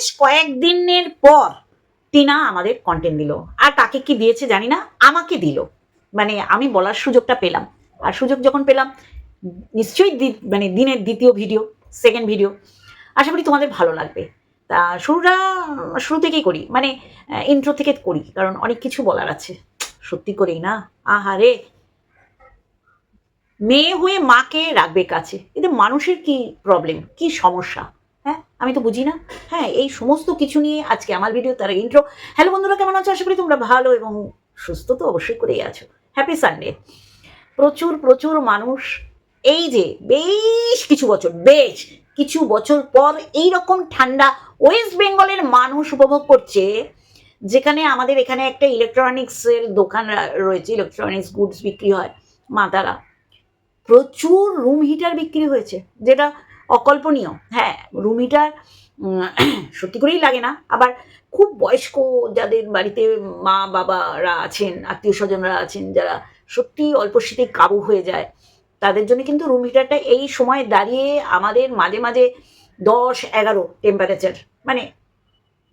বেশ কয়েকদিনের পর টিনা আমাদের কন্টেন্ট দিল। আর তাকে কি দিয়েছে জানি না, আমাকে দিল। মানে আমি বলার সুযোগটা পেলাম। আর সুযোগ যখন পেলাম, নিশ্চয়ই মানে দিনের দ্বিতীয় ভিডিও সেকেন্ড ভিডিও আশা করি তোমাদের ভালো লাগবে। তা শুরুটা, শুরু থেকেই করি। মানে ইন্ট্রো থেকে করি, কারণ অনেক কিছু বলার আছে। সত্যি করেই না? আহারে মেয়ে হয়ে মাকে রাখবে কাছে। এতে মানুষের কি প্রবলেম কি সমস্যা? হ্যাঁ আমি তো বুঝি না হ্যাঁ এই সমস্ত কিছু নিয়ে আজকে আমার ভিডিও তার ইন্ট্রো হ্যালো বন্ধুরা, কেমন আছো? আশা করি তোমরা ভালো এবং সুস্থ তো অবশ্যই করেই আছো। হ্যাপি সানডে প্রচুর প্রচুর মানুষ এই যে বেশ কিছু বছর, বেশ কিছু বছর পর এই রকম ঠান্ডা ওয়েস্ট বেঙ্গলের মানুষ উপভোগ করছে, যেখানে আমাদের এখানে একটা ইলেকট্রনিক্সের দোকান রয়েছে ইলেকট্রনিক্স গুডস বিক্রি হয় মাতারা প্রচুর রুম হিটার বিক্রি হয়েছে, যেটা অকল্পনীয়। হ্যাঁ রুম হিটার সত্যি করেই লাগে না। আবার খুব বয়স্ক যাদের বাড়িতে মা, বাবারা আছেন, আত্মীয় স্বজনরা আছেন, যারা সত্যি অল্প শীতে কাবু হয়ে যায়, তাদের জন্য কিন্তু রুম হিটারটা এই সময় দাঁড়িয়ে আমাদের মাঝে মাঝে দশ, এগারো টেম্পারেচার মানে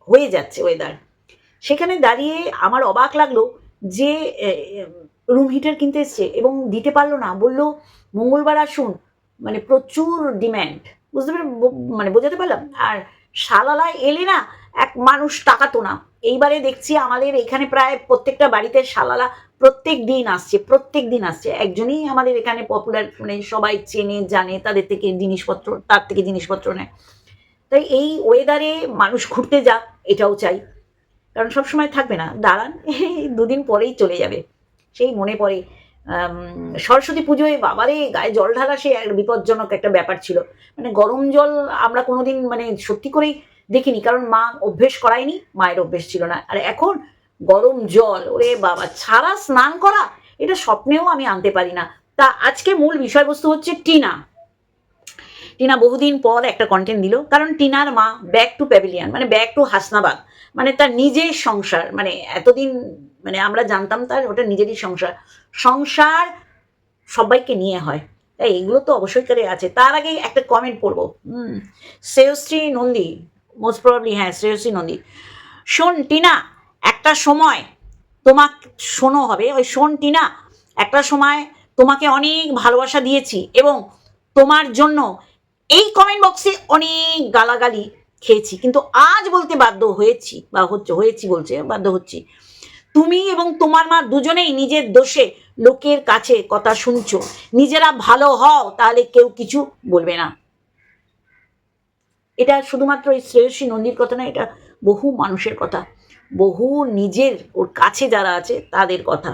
হয়ে যাচ্ছে ওয়েদার সেখানে দাঁড়িয়ে আমার অবাক লাগল যে রুম হিটার কিনতে এসছে এবং দিতে পারল না। বলল, মঙ্গলবার আসুন। মানে প্রচুর ডিম্যান্ড বুঝতে পার মানে বোঝাতে পারলাম? আর শালালায় এলে না এক মানুষ টাকাতো না। এইবারে দেখছি আমাদের এখানে প্রায় প্রত্যেকটা বাড়িতে শালালা প্রত্যেক দিন আসছে, প্রত্যেক দিন আসছে। একজনই আমাদের এখানে পপুলার মানে সবাই চেনে, জানে, তাদের থেকে জিনিসপত্র, তার থেকে জিনিসপত্র নেয়। তাই এই ওয়েদারে মানুষ ঘুরতে যাক, এটাও চাই। কারণ সব সময় থাকবে না। দাঁড়ান, দুদিন পরেই চলে যাবে। সেই মনে পড়ে। সরস্বতী পুজোয় বাবারে গায়ে জল ঢালা সে এক বিপজ্জনক একটা ব্যাপার ছিল। মানে গরম জল আমরা কোনোদিন মানে সত্যি করেই দেখিনি, কারণ মা অভ্যেস করায়নি, মায়ের অভ্যেস ছিল না। আর এখন গরম জল, ওরে বাবা, ছাড়া স্নান করা, এটা স্বপ্নেও আমি আনতে পারি না। তা আজকে মূল বিষয়বস্তু হচ্ছে টিনা। টিনা বহুদিন পর একটা কন্টেন্ট দিল। কারণ টিনার মা ব্যাক টু প্যাভিলিয়ান মানে ব্যাক টু হাসনাবাদ। মানে তার নিজের সংসার মানে এতদিন মানে আমরা জানতাম তার ওটা নিজেরই সংসার। সংসার সবাইকে নিয়ে হয়। তাই এগুলো তো অবশ্যই করে আছে। তার আগে একটা কমেন্ট পড়ব। হুম, শ্রেয়শ্রী নন্দী মোস্ট প্রবলি হ্যাঁ শ্রেয়শ্রী নন্দী। শোন টিনা, একটা সময় তোমাক, শোনো হবে, ওই শোন টিনা, একটা সময় তোমাকে অনেক ভালোবাসা দিয়েছি এবং তোমার জন্য এই কমেন্ট বক্সে অনেক গালাগালি খেয়েছি, কিন্তু আজ বলতে বাধ্য হয়েছি, বা হচ্ছে, হয়েছি বলছে, বাধ্য হচ্ছি। তুমি এবং তোমার মা দুজনেই নিজের দোষে লোকের কাছে কথা শুনছো, নিজেরা ভালো হও, তাহলে কেউ কিছু বলবে না। এটা শুধুমাত্র এই শ্রেয়সী নন্দীর কথা না, এটা বহু মানুষের কথা, বহু নিজের ওর কাছে যারা আছে, তাদের কথা।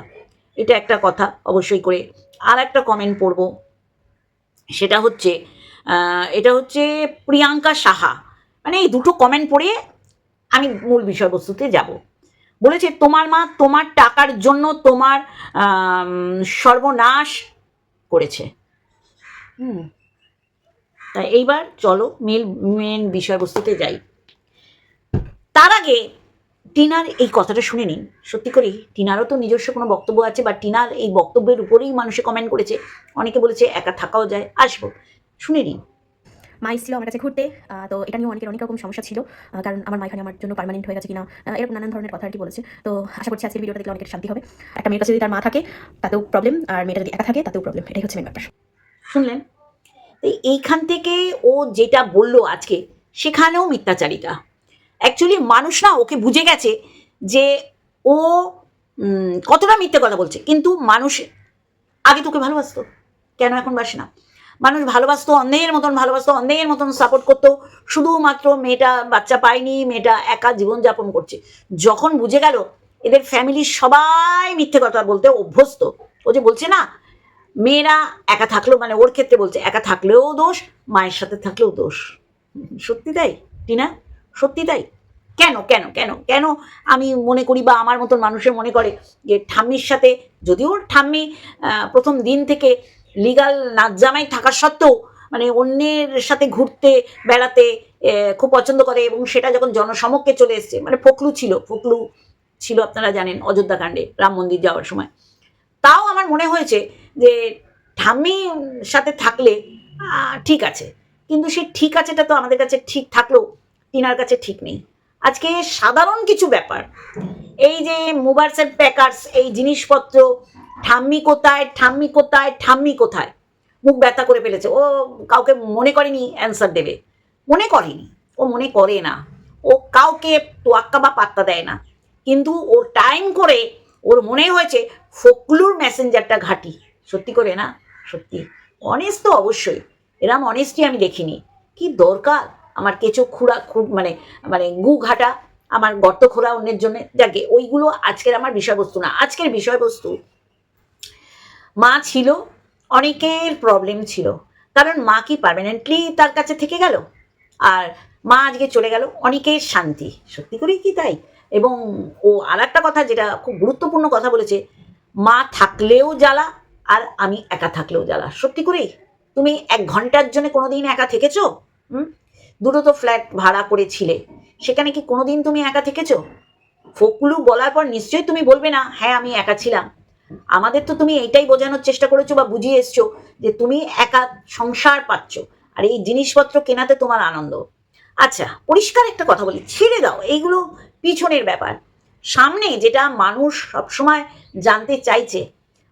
এটা একটা কথা অবশ্যই করে আর একটা কমেন্ট পড়ব, সেটা হচ্ছে এটা হচ্ছে প্রিয়াঙ্কা সাহা। মানে এই দুটো কমেন্ট পড়ে আমি মূল বিষয়বস্তুতে যাব। বলেছে তোমার মা তোমার টাকার জন্য তোমার সর্বনাশ করেছে। হুম। তা এইবার চলো মেল মেন বিষয়বস্তুতে যাই। তার আগে টিনার এই কথাটা শুনে নিন সত্যি করে টিনারও তো নিজস্ব কোনো বক্তব্য আছে বা টিনার এই বক্তব্যের উপরেই মানুষে কমেন্ট করেছে। অনেকে বলেছে একা থাকাও যায়। আসব। শুনে নিন মা এসেছিল আমার কাছে ঘুরতে তো এটা নিয়ে অনেকের অনেক রকম সমস্যা ছিল কারণ আমার মা এখানে আমার জন্য পার্মানেন্ট হয়ে গেছে কিনা আহ, এরকম নানান ধরনের কথা আর কি বলেছে। তো আশা করছি আজকের ভিডিওটা দেখলে অনেকের শান্তি হবে। একটা মেয়ের কাছে যদি তার মা থাকে তাতেও প্রবলেম আর মেয়েটা যদি একা থাকে তাতেও প্রবলেম এটাই হচ্ছে মেন ব্যাপার। শুনলেন? এই এইখান থেকে ও যেটা বলল আজকে সেখানেও মিথ্যাচারিতা। অ্যাকচুয়ালি মানুষ না ওকে বুঝে গেছে যে ও কতটা মিথ্যে কথা বলছে। কিন্তু মানুষ আগে তোকে ভালোবাসতো কেন এখন বাসে না? মানুষ ভালোবাসতো অন্ধের মতন ভালোবাসতো অন্ধের মতন সাপোর্ট করতো। শুধুমাত্র মেয়েটা বাচ্চা পায়নি, মেয়েটা একা জীবনযাপন করছে। যখন বুঝে গেল এদের ফ্যামিলির সবাই মিথ্যে কথা বলতে অভ্যস্ত, ও যে বলছে না, মেয়েরা একা থাকলেও মানে ওর ক্ষেত্রে বলছে, একা থাকলেও দোষ, মায়ের সাথে থাকলেও দোষ। সত্যি তাই, টিনা? সত্যি তাই? কেন কেন কেন কেন আমি মনে করি বা আমার মতন মানুষের মনে করে যে ঠাম্মির সাথে, যদিও ঠাম্মি প্রথম দিন থেকে লিগাল নাজ্জামাই থাকা সত্ত্বেও মানে অন্যের সাথে ঘুরতে, বেড়াতে খুব পছন্দ করে এবং সেটা যখন জনসমক্ষে চলে এসছে মানে ফকলু ছিল ফকলু ছিল আপনারা জানেন অযোধ্যা কাণ্ডে, রাম মন্দির যাওয়ার সময়। তাও আমার মনে হয়েছে যে ঠাম্মির সাথে থাকলে ঠিক আছে। কিন্তু সেই ঠিক আছেটা তো আমাদের কাছে ঠিক থাকলেও টিনার কাছে ঠিক নেই। আজকে সাধারণ কিছু ব্যাপার, এই যে মোবাইলস অ্যান্ড প্যাকার্স, এই জিনিসপত্র ঠাম্মি কোথায় ঠাম্মি কোথায় ঠাম্মি কোথায়? মুখ ব্যথা করে ফেলেছে। ও কাউকে মনে করেনি অ্যান্সার দেবে। মনে করেনি। ও মনে করে না। ও কাউকে তোয়াক্কা বা পাত্তা দেয় না। কিন্তু ওর টাইম করে ওর মনে হয়েছে ফকলুর মেসেঞ্জারটা ঘাটি। সত্যি করে না? সত্যি। অনেস্ট তো অবশ্যই। এরম অনেস্টি আমি দেখিনি। কি দরকার? আমার কেঁচো খুঁড়া খুব মানে মানে গু ঘাটা, আমার গর্ত খোঁড়া অন্যের জন্য? যাকে ওইগুলো আজকের আমার বিষয়বস্তু না। আজকের বিষয়বস্তু মা ছিল, অনেকের প্রবলেম ছিল। কারণ মা কি পার্মানেন্টলি তার কাছে থেকে গেল? আর মা আজকে চলে গেল অনেকের শান্তি। সত্যি করেই কি তাই? এবং ও আর একটা কথা যেটা খুব গুরুত্বপূর্ণ কথা বলেছে, মা থাকলেও জ্বালা আর আমি একা থাকলেও জ্বালা। সত্যি করেই? তুমি এক ঘণ্টার জন্য কোনোদিন একা থেকেছো? হুম? দুটো তো ফ্ল্যাট ভাড়া করেছিলে। সেখানে কি কোনোদিন তুমি একা থেকেছো? ফকলু বলার পর নিশ্চয়ই তুমি বলবে না হ্যাঁ আমি একা ছিলাম। আমাদের তো তুমি এইটাই বোঝানোর চেষ্টা করেছ বা বুঝিয়ে এসছো যে তুমি একা সংসার পাচ্ছ, আর এই জিনিসপত্র কেনাতে তোমার আনন্দ। আচ্ছা পরিষ্কার একটা কথা বলি, ছেড়ে দাও, এইগুলো পিছনের ব্যাপার। সামনে যেটা মানুষ সবসময় জানতে চাইছে,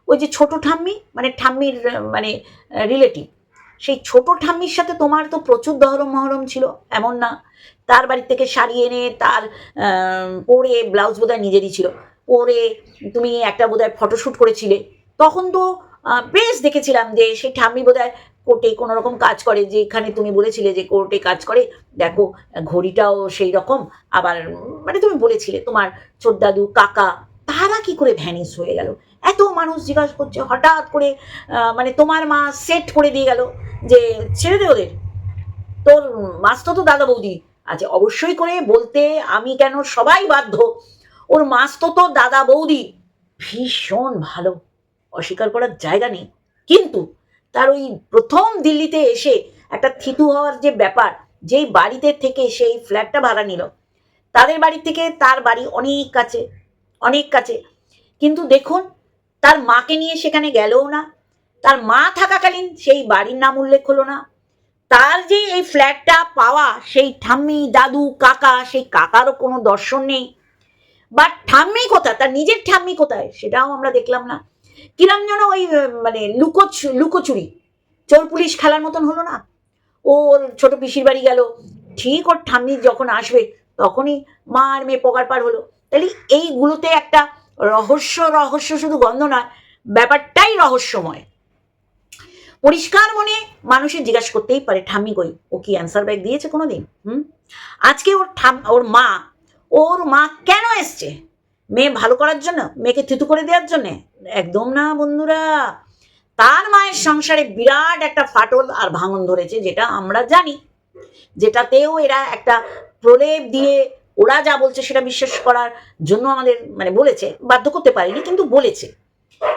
ওই যে ছোট ঠাম্মি মানে ঠাম্মির মানে রিলেটিভ সেই ছোট ঠাম্মির সাথে তোমার তো প্রচুর দহরম মহরম ছিল, এমন না। তার বাড়ি থেকে শাড়ি এনে, তার পরে ব্লাউজ বোধহয় নিজেরই ছিল। পরে তুমি একটা বোধহয় ফটোশ্যুট করেছিলে, তখন তো বেশ দেখেছিলাম যে সেই ঠাম্মি বোধহয় কোর্টে কোনো রকম কাজ করে যেখানে তুমি বলেছিলে যে কোর্টে কাজ করে, দেখো, ঘড়িটাও সেই রকম, আবার মানে তুমি বলেছিলে তোমার দাদু কাকা, তারা কি করে ভ্যানিস হয়ে গেল? এত মানুষ জিজ্ঞাসা করছে, হঠাৎ করে মানে তোমার মা সেট করে দিয়ে গেল যে ছেড়ে দে ওদের। তোর মাস্তো তো দাদা বৌদি আচ্ছা অবশ্যই করে বলতে আমি কেন সবাই বাধ্য ওর মাস্তো তো দাদা বৌদি। ভীষণ ভালো, অস্বীকার করার জায়গা নেই। কিন্তু তার ওই প্রথম দিল্লিতে এসে একটা থিতু হওয়ার যে ব্যাপার, যেই বাড়িতে থেকে সেই ফ্ল্যাটটা ভাড়া নিল, তাদের বাড়ি থেকে তার বাড়ি অনেক কাছে অনেক কাছে। কিন্তু দেখুন, তার মাকে নিয়ে সেখানে গেলও না, তার মা থাকাকালীন সেই বাড়ির নাম উল্লেখ হলো না। তার যে এই ফ্ল্যাটটা পাওয়া, সেই ঠাম্মি, দাদু, কাকা, সেই কাকারও কোনো দর্শন নেই। বা ঠাম্মি কোথায়? তার নিজের ঠাম্মি কোথায়? সেটাও আমরা দেখলাম না। কিরম যেন ওই মানে লুকোচ, লুকোচুরি। চোর পুলিশ খেলার মতন হলো না? ওর ছোট পিসির বাড়ি গেল। ঠিক ওর ঠাম্মি যখন আসবে, তখনই মা আর মেয়ে পকার পার হলো। তাহলে এইগুলোতে একটা রহস্য রহস্য শুধু গন্ধ নয়, ব্যাপারটাই রহস্যময়। পরিষ্কার মনে মানুষের জিজ্ঞাসা করতেই পারে, ঠাম্মি কই? ও কি অ্যান্সার ব্যাগ দিয়েছে কোনোদিন? হুম? আজকে ওর ঠাম, ওর মা ওর মা কেন এসছে? মেয়ে ভালো করার জন্য? মেয়েকে থিতু করে দেওয়ার জন্যে? একদম না, বন্ধুরা। তার মায়ের সংসারে বিরাট একটা ফাটল আর ভাঙন ধরেছে, যেটা আমরা জানি। যেটাতেও এরা একটা প্রলেপ দিয়ে ওরা যা বলছে সেটা বিশ্বাস করার জন্য আমাদের মানে বলেছে, বাধ্য করতে পারিনি, কিন্তু বলেছে।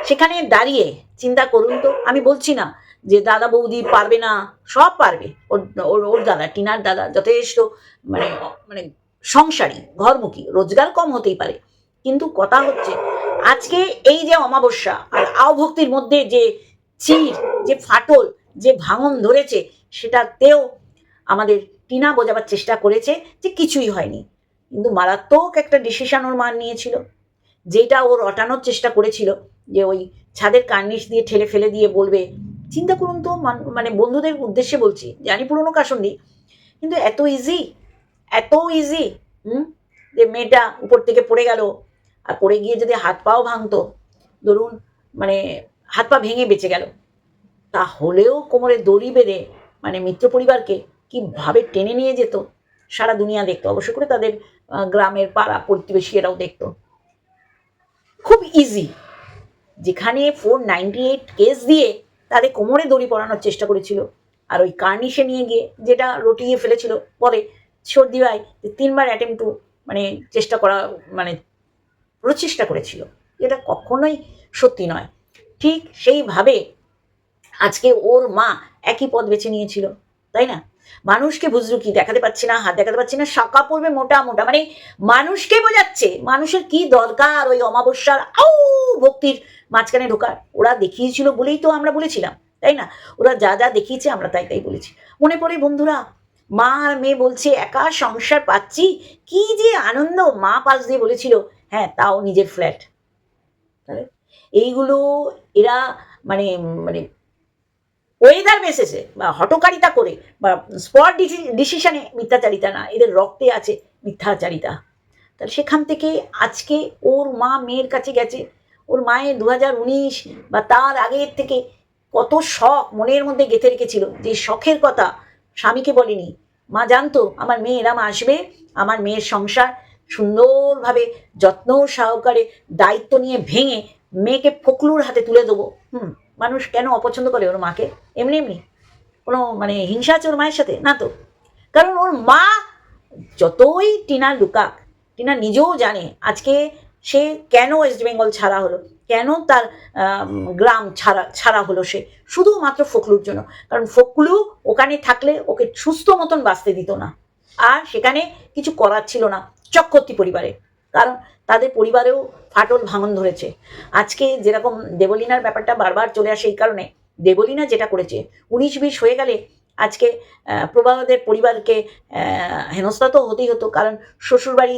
সেখানে দাঁড়িয়ে চিন্তা করুন তো, আমি বলছি না যে দাদা বৌদি পারবে না, সব পারবে। ওর ওর দাদা, টিনার দাদা যথেষ্ট মানে মানে সংসারী, ঘরমুখী, রোজগার কম হতেই পারে। কিন্তু কথা হচ্ছে, আজকে এই যে অমাবস্যা আর আওভক্তির মধ্যে যে চির, যে ফাটল, যে ভাঙন ধরেছে, সেটাতেও আমাদের টিনা বোঝাবার চেষ্টা করেছে যে কিছুই হয়নি। কিন্তু মারাত্মক একটা ডিসিশন ওর মান নিয়েছিল, যেটা ওর রটানোর চেষ্টা করেছিল, যে ওই ছাদের কার্নিশ দিয়ে ঠেলে ফেলে দিয়ে বলবে, চিন্তা করুন তো মানে বন্ধুদের উদ্দেশ্যে বলছি, জানি পুরনো কাসন্দি কিন্তু এত ইজি এত ইজি হুম? যে মেয়েটা উপর থেকে পড়ে গেল আর পড়ে গিয়ে যদি হাত পাও ভাঙতো, ধরুন মানে হাত পা ভেঙে বেঁচে গেল, তাহলেও কোমরে দড়ি বেঁধে মানে মিত্র পরিবারকে কীভাবে টেনে নিয়ে যেত? সারা দুনিয়া দেখতো, অবশ্য করে তাদের গ্রামের পাড়া প্রতিবেশী এরাও দেখতো। খুব ইজি যেখানে ফোর নাইনটি এইট কেস দিয়ে তাদের কোমরে দড়ি পরানোর চেষ্টা করেছিল, আর ওই কার্নিশে নিয়ে গিয়ে, যেটা রটিয়ে ফেলেছিল পরে সর্দি ভাই তিনবার অ্যাটেম্প টু মানে চেষ্টা করা মানে প্রচেষ্টা করেছিল। যেটা কখনোই সত্যি নয়। ঠিক সেইভাবে আজকে ওর মা একই পথ বেছে নিয়েছিল, তাই না? মানুষকে বুঝলো কি দেখাতে পাচ্ছি না, হাত দেখাতে পাচ্ছি না, শাখা পড়বে মোটা মোটা মানে মানুষকে বোঝাচ্ছে, মানুষের কি দরকার ওই অমাবস্যার, আউ ভক্তির মাঝখানে ঢোকার। ওরা দেখিয়েছিল বলেই তো আমরা বলেছিলাম, তাই না? ওরা যা যা দেখিয়েছে আমরা তাই তাই বলেছি। মনে পড়ে বন্ধুরা মা আর মেয়ে বলছে, একা সংসার পাচ্ছি? কি যে আনন্দ! মা পাশ দিয়ে বলেছিল হ্যাঁ তাও নিজের ফ্ল্যাট এইগুলো এরা মানে মানে ওয়েদার বেসেসে বা হটকারিতা করে বা স্পট ডিসিশনে মিথ্যাচারিতা না, এদের রক্তে আছে মিথ্যাচারিতা। তাহলে সেখান থেকে আজকে ওর মা মেয়ের কাছে গেছে। ওর মায়ের দু হাজার উনিশ বা তার আগের থেকে কত শখ মনের মধ্যে গেঁথে রেখেছিল যে শখের কথা স্বামীকে বলেনি, মা জানতো আমার মেয়ে এরাম আসবে, আমার মেয়ের সংসার সুন্দরভাবে যত্ন সহকারে দায়িত্ব নিয়ে ভেঙে মেয়েকে ফকলুর হাতে তুলে দেবো। হুম, মানুষ কেন অপছন্দ করে ওর মাকে? এমনি এমনি। কোনো মানে হিংসা আছে ওর মায়ের সাথে? না তো। কারণ ওর মা যতই টিনা লুকাক, টিনা নিজেও জানে আজকে সে কেন ওয়েস্ট বেঙ্গল ছাড়া হলো। কেন তার গ্রাম ছাড়া ছাড়া হলো সে? শুধুমাত্র ফকলুর জন্য। কারণ ফকলু ওখানে থাকলে ওকে সুস্থ মতন বাঁচতে দিত না। আর সেখানে কিছু করার ছিল না চক্রবর্তী পরিবারে। কারণ তাদের পরিবারেও ফাটল ভাঙন ধরেছে। আজকে যেরকম দেবলীনার ব্যাপারটা বারবার চলে আসে এই কারণে দেবলীনা যেটা করেছে উনিশ বিশ হয়ে গেলে আজকে প্রবাহদের পরিবারকে হেনস্থা তো হতেই হতো। কারণ শ্বশুরবাড়ি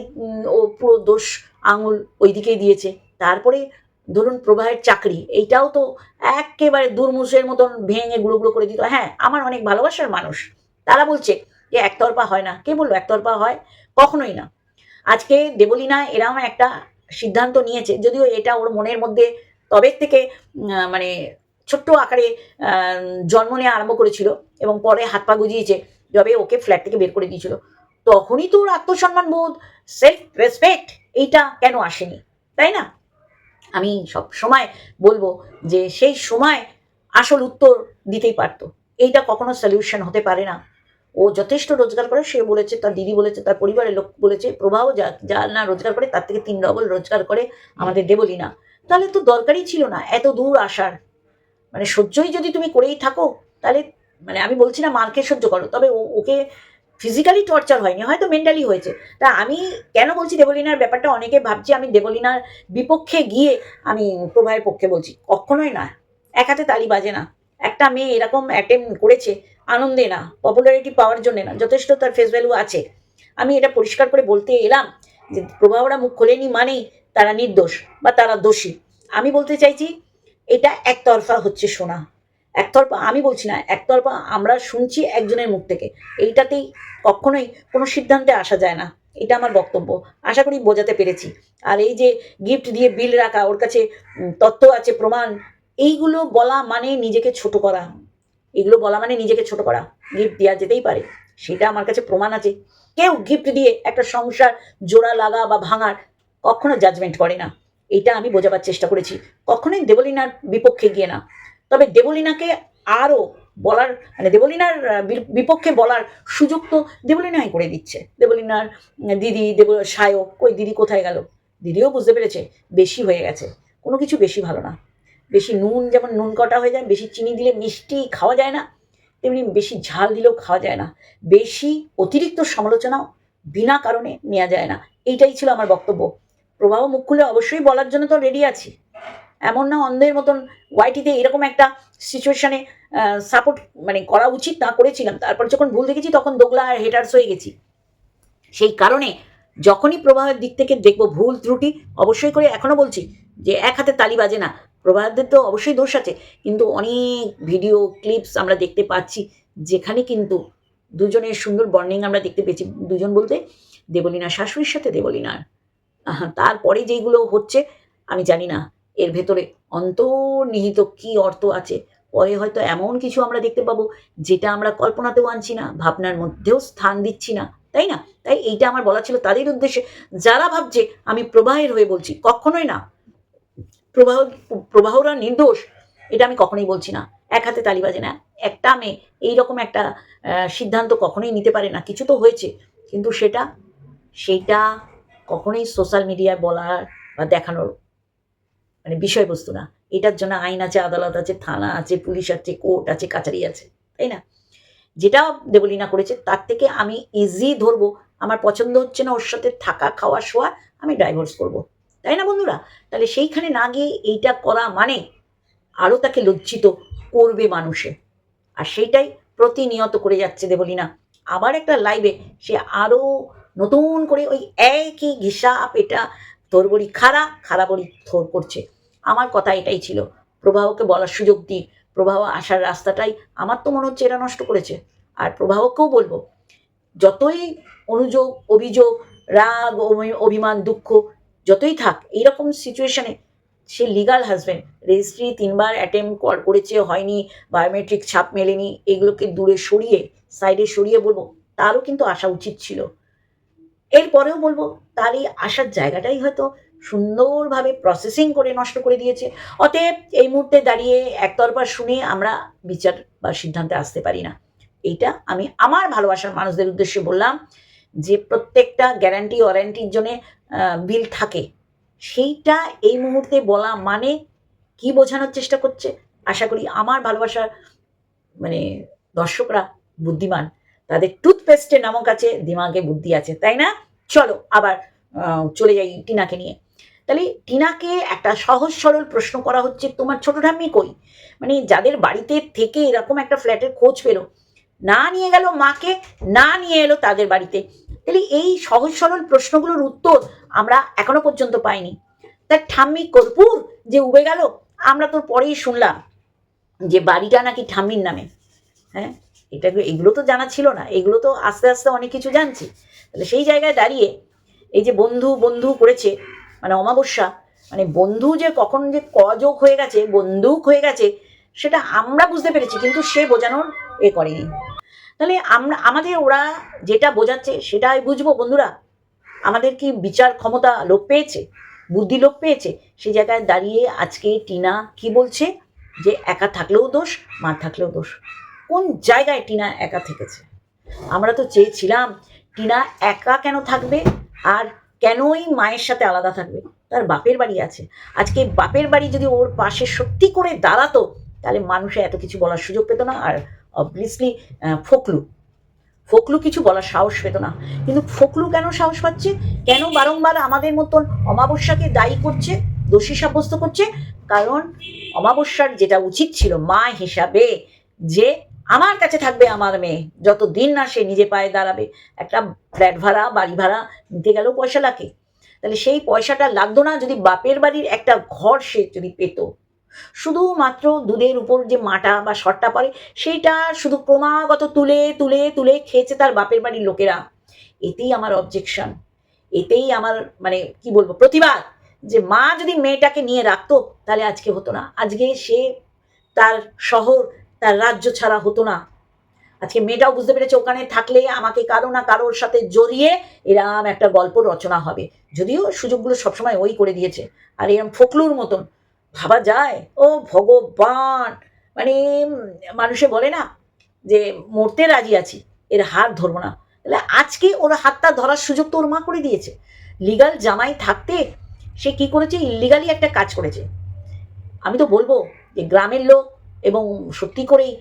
ও পুরো দোষ আঙুল ওইদিকেই দিয়েছে। তারপরে ধরুন প্রবাহের চাকরি, এইটাও তো একেবারে দুর্মুষের মতন ভেঙে গুঁড়ো গুঁড়ো করে দিত। হ্যাঁ আমার অনেক ভালোবাসার মানুষ। তারা বলছে যে একতরফা হয় না। কে বলল একতরফা হয়? কখনোই না। আজকে দেবলীনা এরম একটা সিদ্ধান্ত নিয়েছে, যদিও এটা ওর মনের মধ্যে তবে থেকে মানে ছোট্ট আকারে জন্ম নেওয়া আরম্ভ করেছিল এবং পরে হাত পা গুজিয়েছে যবে ওকে ফ্ল্যাট থেকে বের করে দিয়েছিল। তখনই তো ওর আত্মসম্মান বোধ সেলফ রেসপেক্ট এইটা কেন আসেনি? তাই না? আমি সব সময় বলব যে সেই সময় আসল উত্তর দিতেই পারতো। এইটা কখনো সলিউশন হতে পারে না। ও যথেষ্ট রোজগার করে, সে বলেছে, তার দিদি বলেছে, তার পরিবারের লোক বলেছে প্রভাব যা যা না রোজগার করে, তার থেকে তিন ডবল রোজগার করে আমাদের দেবলীনা তাহলে তো দরকারই ছিল না, এত দূর আসার। মানে সহ্যই যদি তুমি করেই থাকো, তাহলে মানে আমি বলছি না মারকে সহ্য করো, তবে ওকে ফিজিক্যালি টর্চার হয়নি, হয়তো মেন্টালি হয়েছে। তা আমি কেন বলছি দেবলীনার ব্যাপারটা? অনেকে ভাবছি আমি দেবলীনার বিপক্ষে গিয়ে আমি প্রভাবের পক্ষে বলছি। কখনোই না। এক হাতে তালি বাজে না। একটা মেয়ে এরকম অ্যাটেম্প করেছে, আনন্দে না পপুলারিটি পাওয়ার জন্য না, যথেষ্ট তার ফেস ভ্যালু আছে। আমি এটা পরিষ্কার করে বলতে এলাম যে প্রভাবরা মুখ খোলেনি মানেই তারা নির্দোষ বা তারা দোষী। আমি বলতে চাইছি, এটা একতরফা হচ্ছে শোনা একতরফা, আমি বলছি না, একতরফা আমরা শুনছি একজনের মুখ থেকে। এইটাতেই কখনোই কোনো সিদ্ধান্তে আসা যায় না। এটা আমার বক্তব্য। আশা করি বোঝাতে পেরেছি। আর এই যে গিফট দিয়ে বিল রাখা, ওর কাছে তত্ত্ব আছে, প্রমাণ, এইগুলো বলা মানে নিজেকে ছোট করা। এগুলো বলা মানে নিজেকে ছোট করা। গিফট দেওয়া যেতেই পারে। সেটা আমার কাছে প্রমাণ আছে। কেউ গিফট দিয়ে একটা সংসার জোড়া লাগা বা ভাঙার কখনো জাজমেন্ট করে না। এটা আমি বোঝাবার চেষ্টা করেছি। কখনোই দেবলীনার বিপক্ষে গিয়ে না। তবে দেবলীনাকে আরও বলার মানে দেবলীনার বিপক্ষে বলার সুযোগ তো দেবলীনাই করে দিচ্ছে। দেবলীনার দিদি, দেব, সায়ক ওই দিদি কোথায় গেল? দিদিও বুঝতে পেরেছে, বেশি হয়ে গেছে। কোনো কিছু বেশি ভালো না। বেশি নুন, যেমন নুন কটা হয়ে যায়, বেশি চিনি দিলে মিষ্টি খাওয়া যায় না, তেমনি বেশি ঝাল দিলেও খাওয়া যায় না। বেশি অতিরিক্ত সমালোচনাও বিনা কারণে নেওয়া যায় না। এইটাই ছিল আমার বক্তব্য। প্রভাব মুখ খুলে অবশ্যই বলার জন্য তো রেডি আছি। এমন না অন্ধের মতন ওয়াইটিতে এরকম একটা সিচুয়েশনে সাপোর্ট মানে করা উচিত না করেছিলাম। তারপর যখন ভুল দেখেছি, তখন দোগলা আর হেটার্স হয়ে গেছি। সেই কারণে যখনই প্রবাহের দিক থেকে দেখব ভুল ত্রুটি, অবশ্যই করে এখনও বলছি যে এক হাতে তালি বাজে না। প্রবাহদের তো অবশ্যই দোষ আছে, কিন্তু অনেক ভিডিও ক্লিপস আমরা দেখতে পাচ্ছি, যেখানে কিন্তু দুজনের সুন্দর বর্নিং আমরা দেখতে পেয়েছি। দুজন বলতে দেবলীনা শাশুড়ির সাথে দেবলীনার। তারপরে যেগুলো হচ্ছে, আমি জানি না। এর ভেতরে অন্তর্নিহিত কি অর্থ আছে? পরে হয়তো এমন কিছু আমরা দেখতে পাবো, যেটা আমরা কল্পনাতেও আনছি না, ভাবনার মধ্যেও স্থান দিচ্ছি না, তাই না? তাই এইটা আমার বলা ছিল তাদের উদ্দেশ্যে। যারা ভাবছে, আমি প্রবাহের হয়ে বলছি, কখনোই না। প্রবাহ, প্রবাহরা নির্দোষ, এটা আমি কখনোই বলছি না। এক হাতে তালি বাজে না। একটা মেয়ে, এইরকম একটা সিদ্ধান্ত কখনোই নিতে পারে না। কিছু তো হয়েছে, কিন্তু সেটা সেইটা কখনোই সোশ্যাল মিডিয়ায় বলার বা দেখানোর মানে বিষয়বস্তু না। এটার জন্য আইন আছে, আদালত আছে, থানা আছে, পুলিশ আছে, কোর্ট আছে, কাচারি আছে, তাই না? যেটা দেবলীনা করেছে, তার থেকে আমি ইজি ধরবো। আমার পছন্দ হচ্ছে না ওর সাথে থাকা, খাওয়া, শোয়া, আমি ডাইভোর্স করব। তাই না বন্ধুরা? তাহলে সেইখানে না গিয়ে এইটা করা মানে আরও তাকে লজ্জিত করবে মানুষে। আর সেইটাই প্রতিনিয়ত করে যাচ্ছে দেবলীনা। আবার একটা লাইভে সে আরও নতুন করে ওই একই ঘিসা, পেটা তোর বড়ি খাড়া খাড়া বড়ি থোর করছে। আমার কথা এটাই ছিল। প্রবাহকে বলার সুযোগ দিই। প্রবাহ আসার রাস্তাটাই আমার তো মনে হচ্ছে এরা নষ্ট করেছে। আর প্রবাহকেও বলব, যতই অনুযোগ, অভিযোগ, রাগ, অভি- অভিমান, দুঃখ যতই থাক, এইরকম সিচুয়েশনে সে লিগাল হাজব্যান্ড রেজিস্ট্রি তিনবার অ্যাটেম্প করেছে, হয়নি বায়োমেট্রিক ছাপ মেলেনি, এগুলোকে দূরে সরিয়ে সাইডে সরিয়ে বলব, তারও কিন্তু আসা উচিত ছিল। এরপরেও বলব, তার এই আসার জায়গাটাই হয়তো সুন্দরভাবে প্রসেসিং করে নষ্ট করে দিয়েছে। অতএব এই মুহূর্তে দাঁড়িয়ে একতরফা শুনে আমরা বিচার বা সিদ্ধান্তে আসতে পারি না। এইটা আমি আমার ভালোবাসার মানুষদের উদ্দেশ্যে বললাম যে প্রত্যেকটা গ্যারান্টি ওয়ারেন্টির জন্য বিল থাকে। সেইটা এই মুহূর্তে বলা মানে কি বোঝানোর চেষ্টা করছে? আশা করি আমার ভালোবাসার মানে দর্শকরা বুদ্ধিমান। তাদের টুথপেস্টে নামক আছে, দিমাগে বুদ্ধি আছে, তাই না? চলো আবার চলে যাই টিনাকে নিয়ে। তাহলে টিনাকে একটা সহজ সরল প্রশ্ন করা হচ্ছে, তোমার ছোট ঠাম্মি কই? মানে যাদের বাড়িতে থেকে এরকম একটা ফ্ল্যাটের খোঁজ পেল, না নিয়ে গেল মাকে, না নিয়ে এলো তাদের বাড়িতে। তাহলে এই সহজ সরল প্রশ্নগুলোর উত্তর আমরা এখনও পর্যন্ত পাইনি। তার ঠাম্মি কর্পূর যে উবে গেল, আমরা তো পরেই শুনলাম যে বাড়িটা নাকি ঠাম্মির নামে। হ্যাঁ এটা এগুলো তো জানা ছিল না, এগুলো তো আস্তে আস্তে অনেক কিছু জানছি। তাহলে সেই জায়গায় দাঁড়িয়ে এই যে বন্ধু বন্ধু করেছে মানে অমাবস্যা মানে বন্ধু যে কখন যে কযোগ হয়ে গেছে, বন্দুক হয়ে গেছে, সেটা আমরা বুঝতে পেরেছি, কিন্তু সে বোঝানোর এ করেনি। তাহলে আমরা, আমাদের ওরা যেটা বোঝাচ্ছে সেটাই বুঝব বন্ধুরা? আমাদের কি বিচার ক্ষমতা লোপ পেয়েছে? বুদ্ধি লোপ পেয়েছে? সেই জায়গায় দাঁড়িয়ে আজকে টিনা কি বলছে? যে একা থাকলেও দোষ, মা থাকলেও দোষ। কোন জায়গায় টিনা একা থেকেছে? আমরা তো চেয়েছিলাম টিনা একা কেন থাকবে? আর কেনই মায়ের সাথে আলাদা থাকবে? তার বাপের বাড়ি আছে। আজকে বাপের বাড়ি যদি ওর পাশে সত্যি করে দাঁড়াতো, তাহলে মানুষে এত কিছু বলার সুযোগ পেত না আর অবভিয়াসলি ফকলু। ফকলু কিছু বলার সাহস পেত না। কিন্তু ফকলু কেন সাহস পাচ্ছে? কেন বারংবার আমাদের মতন অমাবস্যাকে দায়ী করছে, দোষী সাব্যস্ত করছে? কারণ অমাবস্যার যেটা উচিত ছিল মা হিসাবে যে আমার কাছে থাকবে আমার মেয়ে। যত দিন না সে নিজে পায়ে দাঁড়াবে, একটা ফ্ল্যাট ভাড়া, বাড়ি ভাড়া, নিতে গেলেও পয়সা লাগে। তাহলে সেই পয়সাটা লাগতো না যদি বাপের বাড়ির একটা ঘর সে যদি পেত। শুধুমাত্র দুধের উপর যে মাটা বা শটটা পড়ে, সেইটা শুধু ক্রমাগত তুলে তুলে তুলে খেয়েছে তার বাপের বাড়ির লোকেরা। এতেই আমার অবজেকশন এতেই আমার মানে কি বলব, প্রতিবাদ যে মা যদি মেয়েটাকে নিয়ে রাখতো, তাহলে আজকে হতো না। আজকে সে তার শহর তার রাজ্য ছাড়া হতো না। আজকে মেয়েটাও বুঝতে পেরেছে, ওখানে থাকলে আমাকে কারও না কারোর সাথে জড়িয়ে এরম একটা গল্প রচনা হবে। যদিও সুযোগগুলো সবসময় ওই করে দিয়েছে। আর এরম ফকলুর মতন। ভাবা যায়, ও ভগবান! মানে মানুষে বলে না যে, মরতে রাজি আছি, এর হাত ধরবো না। তাহলে আজকে ওর হাতটা ধরার সুযোগ তো ওর মা করে দিয়েছে। লিগাল জামাই থাকতে সে কি করেছে ইলিগালি একটা কাজ করেছে। আমি তো বলব যে, গ্রামের লোক এবং সত্যি করেই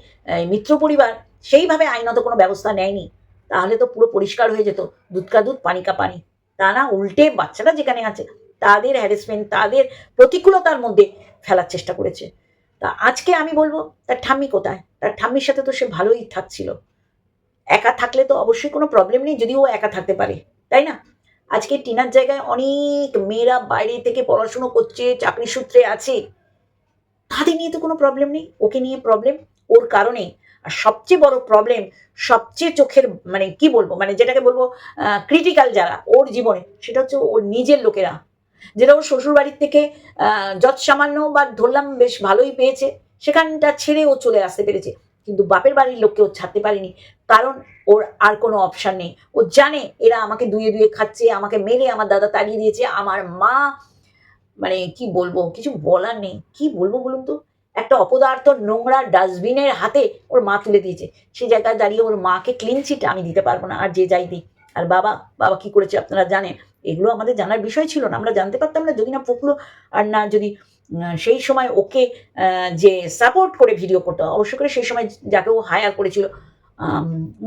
মিত্র পরিবার সেইভাবে আইনত কোনো ব্যবস্থা নেয়নি, তাহলে তো পুরো পরিষ্কার হয়ে যেত দুধকা দুধ, পানি কা পানি। তা না, উল্টে বাচ্চারা যেখানে আছে, তাদের হ্যারেসমেন্ট তাদের প্রতিকূলতার মধ্যে ফেলার চেষ্টা করেছে। তা আজকে আমি বলব, তার ঠাম্মি কোথায়? তার ঠাম্মির সাথে তো সে ভালোই থাকছিল। একা থাকলে তো অবশ্যই কোনো প্রবলেম নেই, যদিও ও একা থাকতে পারে, তাই না? আজকে টিনার জায়গায় অনেক মেয়েরা বাইরে থেকে পড়াশুনো করছে চাকরি সূত্রে আছে। তাদের নিয়ে তো কোনো প্রবলেম নেই, ওকে নিয়ে প্রবলেম ওর কারণে। আর সবচেয়ে বড় প্রবলেম সবচেয়ে চোখের মানে কি বলব মানে যেটাকে বলব ক্রিটিক্যাল যারা, ওর জীবনে, সেটা হচ্ছে ওর নিজের লোকেরা। যেটা ওর শ্বশুর বাড়ির থেকে যৎ সামান্য বা ধরলাম বেশ ভালোই পেয়েছে, সেখানটা ছেড়ে ও চলে আসতে পেরেছে। কিন্তু বাপের বাড়ির লোককে ও ছাড়তে পারেনি, কারণ ওর আর কোনো অপশান নেই। ও জানে, এরা আমাকে দুয়ে দুয়ে খাচ্ছে, আমাকে মেরে আমার দাদা তাড়িয়ে দিয়েছে, আমার মা মানে কি বলব, কিছু বলার নেই। কি বলব বলুন তো? একটা অপদার্থ নোংরা ডাস্টবিনের হাতে ওর মা তুলে দিয়েছে। সেই জায়গায় দাঁড়িয়ে ওর মাকে ক্লিন চিট আমি দিতে পারব না, আর যে যাই দিই আর বাবা বাবা কি করেছে আপনারা জানেন? এগুলো আমাদের জানার বিষয় ছিল না। আমরা জানতে পারতাম না যদি না ফুকলো আর না যদি সেই সময় ওকে যে সাপোর্ট করে ভিডিও করতো, অবশ্য করে সেই সময় যাকে ও হায়ার করেছিল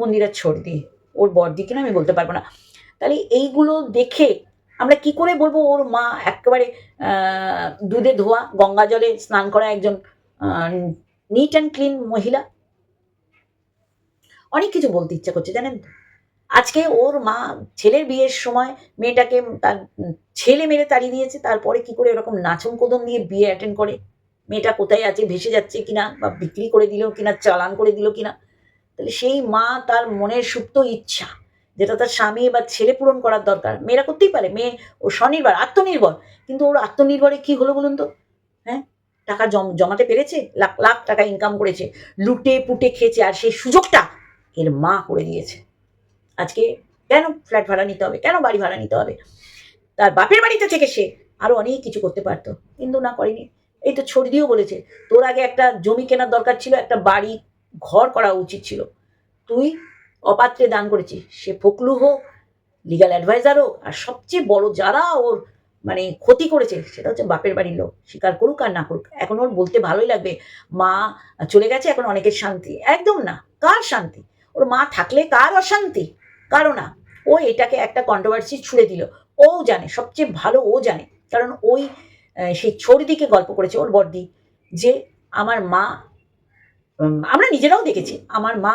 মন্দিরার দিয়ে ওর বর্দি কিনা আমি বলতে পারব না। তাহলে এইগুলো দেখে আমরা কি করে বলব? ওর মা একেবারে দুধে ধোয়া, গঙ্গা জলে স্নান করা একজন নিট অ্যান্ড ক্লিন মহিলা। অনেক কিছু বলতে ইচ্ছা করছে, জানেন তো? আজকে ওর মা ছেলের বিয়ের সময় মেয়েটাকে তার ছেলে মেরে তাড়িয়ে দিয়েছে, তারপরে কি করে এরকম নাচন কোদন দিয়ে বিয়ে অ্যাটেন্ড করে? মেয়েটা কোথায় আছে, ভেসে যাচ্ছে কিনা বা বিক্রি করে দিল কিনা, চালান করে দিল কিনা? তাহলে সেই মা তার মনের সুপ্ত ইচ্ছা। যেটা তার স্বামী বা ছেলে পূরণ করার দরকার। মেয়েরা করতেই পারে, মেয়ে ও স্বনির্ভর, আত্মনির্ভর। কিন্তু ওর আত্মনির্ভরে কি হলো বলুন তো? হ্যাঁ? টাকা জম- জমাতে পেরেছে? লাখ লাখ টাকা ইনকাম করেছে। লুটে পুটে খেয়েছে আর সেই সুযোগটা এর মা করে দিয়েছে। আজকে কেন ফ্ল্যাট ভাড়া নিতে হবে? কেন বাড়ি ভাড়া নিতে হবে? তার বাপের বাড়িতে থেকে সে আরও অনেক কিছু করতে পারতো। কিন্তু না করেনি। এই তো ছড়ি দিয়েও বলেছে, তোর আগে একটা জমি কেনার দরকার ছিল, একটা বাড়ি ঘর করা উচিত ছিল। তুই অপাত্রে দান করেছে। সে ফকলু হোক লিগাল অ্যাডভাইজার হোক, আর সবচেয়ে বড় যারা ওর মানে ক্ষতি করেছে, সেটা হচ্ছে বাপের বাড়ির লোক। স্বীকার করুক আর না করুক, এখন ওর বলতে ভালোই লাগবে, মা চলে গেছে, এখন অনেকের শান্তি। একদম না, কার শান্তি? ওর মা থাকলে কার অশান্তি? কারও না। ও এটাকে একটা কন্ট্রোভার্সি ছুড়ে দিল। ও জানে, সবচেয়ে ভালো ও জানে, কারণ ওই সেই ছড়িদিকে গল্প করেছে ওর বর্দি যে আমার মা আমরা নিজেরাও দেখেছি, আমার মা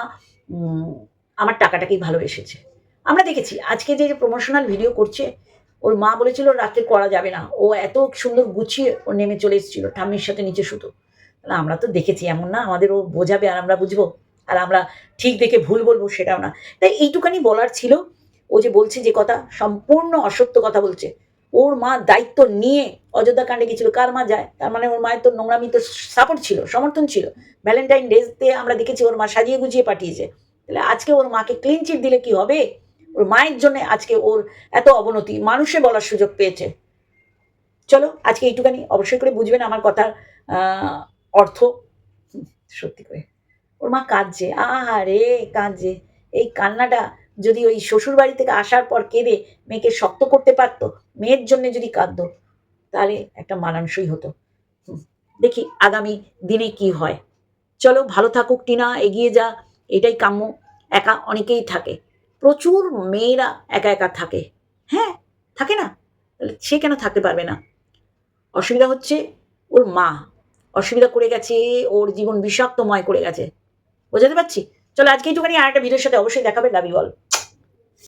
আমার টাকাটাকেই ভালো এসেছে আমরা দেখেছি, আজকে যে প্রমোশনাল ভিডিও করছে, ওর মা বলেছিল রাত্রে করা যাবে না। ও এত সুন্দর গুছিয়ে ও নেমে চলে এসেছিল, ঠাম্মির সাথে নিচে শুধু আমরা তো দেখেছি, এমন না, আমাদের ও বোঝাবে আর আমরা বুঝব, আর আমরা ঠিক দেখে ভুল বলব সেটাও না। তাই এইটুখানি বলার ছিল, ও যে বলছে যে কথা, সম্পূর্ণ অসত্য কথা বলছে। ওর মা দায়িত্ব নিয়ে অযোধ্যা কাণ্ডে গেছিল কার মা যায়? তার মানে ওর মায়ের তো নোংরামি, তো সাপোর্ট ছিল, সমর্থন ছিল। ভ্যালেন্টাইন ডেতে আমরা দেখেছি ওর মা সাজিয়ে গুজিয়ে পাঠিয়েছে। তাহলে আজকে ওর মাকে ক্লিন চিট দিলে কি হবে? ওর মায়ের জন্য আজকে ওর এত অবনতি, মানুষে বলার সুযোগ পেয়েছে। চলো, আজকে এইটুখানি। অবশ্যই করে বুঝবেন আমার কথার অর্থ। সত্যি করে। ওর মা কাঁদছে। আহারে, কাঁদছে। এই কান্নাটা যদি ওই শ্বশুর বাড়ি থেকে আসার পর কেঁদে মেয়েকে শক্ত করতে পারতো, মেয়ের জন্য যদি কাঁদতো, তাহলে একটা মানানসই হতো। দেখি আগামী দিনে কি হয়। চলো, ভালো থাকুক, টিনা। এগিয়ে যা। এটাই কাম্য। একা অনেকেই থাকে। প্রচুর মেয়েরা একা একা থাকে। হ্যাঁ থাকে না? তাহলে সে কেন থাকতে পারবে না? অসুবিধা হচ্ছে ওর মা। অসুবিধা করে গেছে, ওর জীবন বিষাক্তময় করে গেছে। বোঝাতে পারছি? চলো আজকে একটুখানি আর একটা ভিডিওর সাথে অবশ্যই দেখাবে লাভ অল